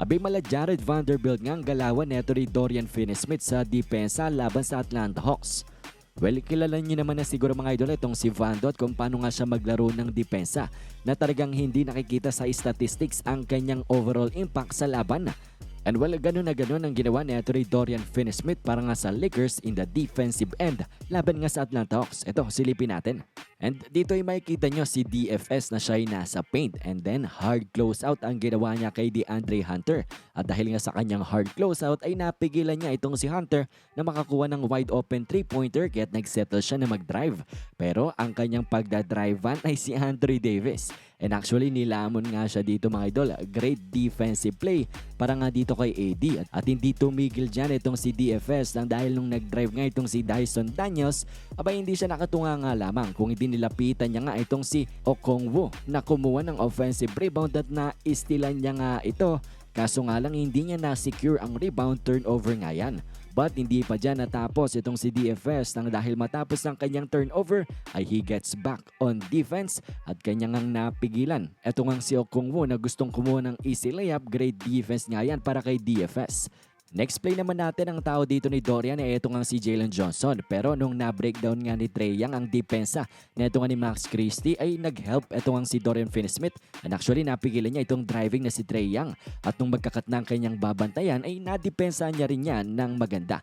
Abay mala Jared Vanderbilt nga ang galawan neto ni Dorian Finney-Smith sa depensa laban sa Atlanta Hawks. Well, kilala niyo naman na siguro mga idol itong si Vandot kung paano nga siya maglaro ng depensa na talagang hindi nakikita sa statistics ang kanyang overall impact sa laban. And well, ganun na ganun ang ginawa ni Atory Dorian Finney-Smith para nga sa Lakers in the defensive end laban nga sa Atlanta Hawks. Ito, silipin natin. And dito ay makikita nyo si DFS na siya ay nasa paint and then hard closeout ang ginawa niya kay DeAndre Hunter. At dahil nga sa kanyang hard closeout ay napigilan niya itong si Hunter na makakuha ng wide open 3-pointer kaya't nagsettle siya na mag-drive. Pero ang kanyang pagdadrivean ay si Anthony Davis. And actually nilamon nga siya dito mga idol. Great defensive play para nga dito kay AD. At hindi tumigil dyan itong si DFS lang dahil nung nag-drive nga itong si Dyson Daniels, abay hindi siya nakatunga nga lamang kung hindi nilapitan niya nga itong si Okongwu na kumuha ng offensive rebound at na-istilan niya nga ito. Kaso nga lang hindi niya na-secure ang rebound turnover nga yan. But hindi pa dyan natapos itong si DFS nang dahil matapos ng kanyang turnover ay he gets back on defense at kanyang ang napigilan. Ito nga si Okongwu na gustong kumuha ng easy layup, great defense nga yan para kay DFS. Next play naman natin ang tao dito ni Dorian ay ito nga si Jalen Johnson. Pero nung na-breakdown nga ni Trey Young ang depensa na ito nga ni Max Christie ay nag-help ito nga si Dorian Finney-Smith. And actually napigilan niya itong driving na si Trey Young. At nung magkakat ang kanyang babantayan ay nadepensa niya rin yan ng maganda.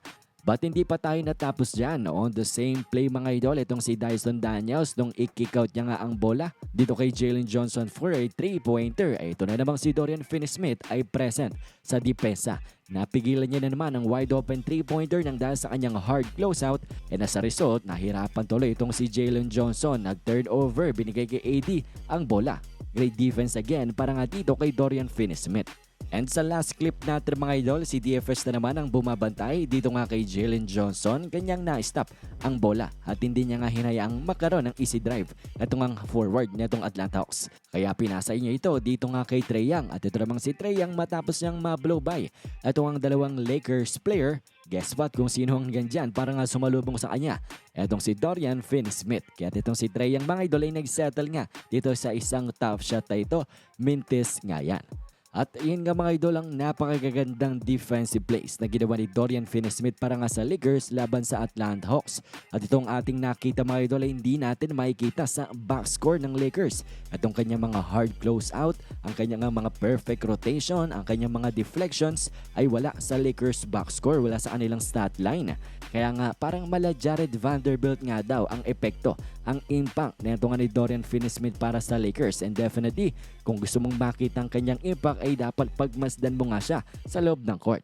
But hindi pa tayo natapos dyan. On the same play mga idol, itong si Dyson Daniels nung i-kick out niya nga ang bola dito kay Jalen Johnson for a 3-pointer. Ay ito na namang si Dorian Finney-Smith ay present sa depensa. Napigilan niya na naman ang wide open 3-pointer nang dahil sa kanyang hard closeout and as a result, nahirapan tuloy itong si Jalen Johnson. Nag-turnover, binigay kay AD ang bola. Great defense again para nga dito kay Dorian Finney-Smith. And sa last clip natin mga idol, si DFS na naman ang bumabantay dito nga kay Jalen Johnson. Kanyang na-stop ang bola at hindi niya nga hinayaang makaroon ng easy drive itong ang forward nitong Atlanta Hawks. Kaya pinasa niya ito dito nga kay Trey Young at ito namang si Trey Young matapos niyang ma-blow by. Ito ang dalawang Lakers player Guess what kung sino ang ganyan para nga sumalubong sa kanya? Etong si Dorian Finney-Smith. Kaya itong si Trey Young mga idol ay nag-settle nga dito sa isang tough shot na ito. Mintis nga yan. At yun nga mga idol ang napakagagandang defensive plays na ginawa ni Dorian Finney-Smith para nga sa Lakers laban sa Atlanta Hawks. At itong ating nakita mga idol ay hindi natin makikita sa box score ng Lakers. Itong kanyang mga hard close out, ang kanyang mga perfect rotation, ang kanyang mga deflections ay wala sa Lakers box score, wala sa kanilang stat line. Kaya nga parang mala Jared Vanderbilt nga daw ang epekto, ang impact na ito nga ni Dorian Finney-Smith para sa Lakers. And definitely, kung gusto mong makita ang kanyang impact ay dapat pagmasdan mo nga siya sa loob ng court.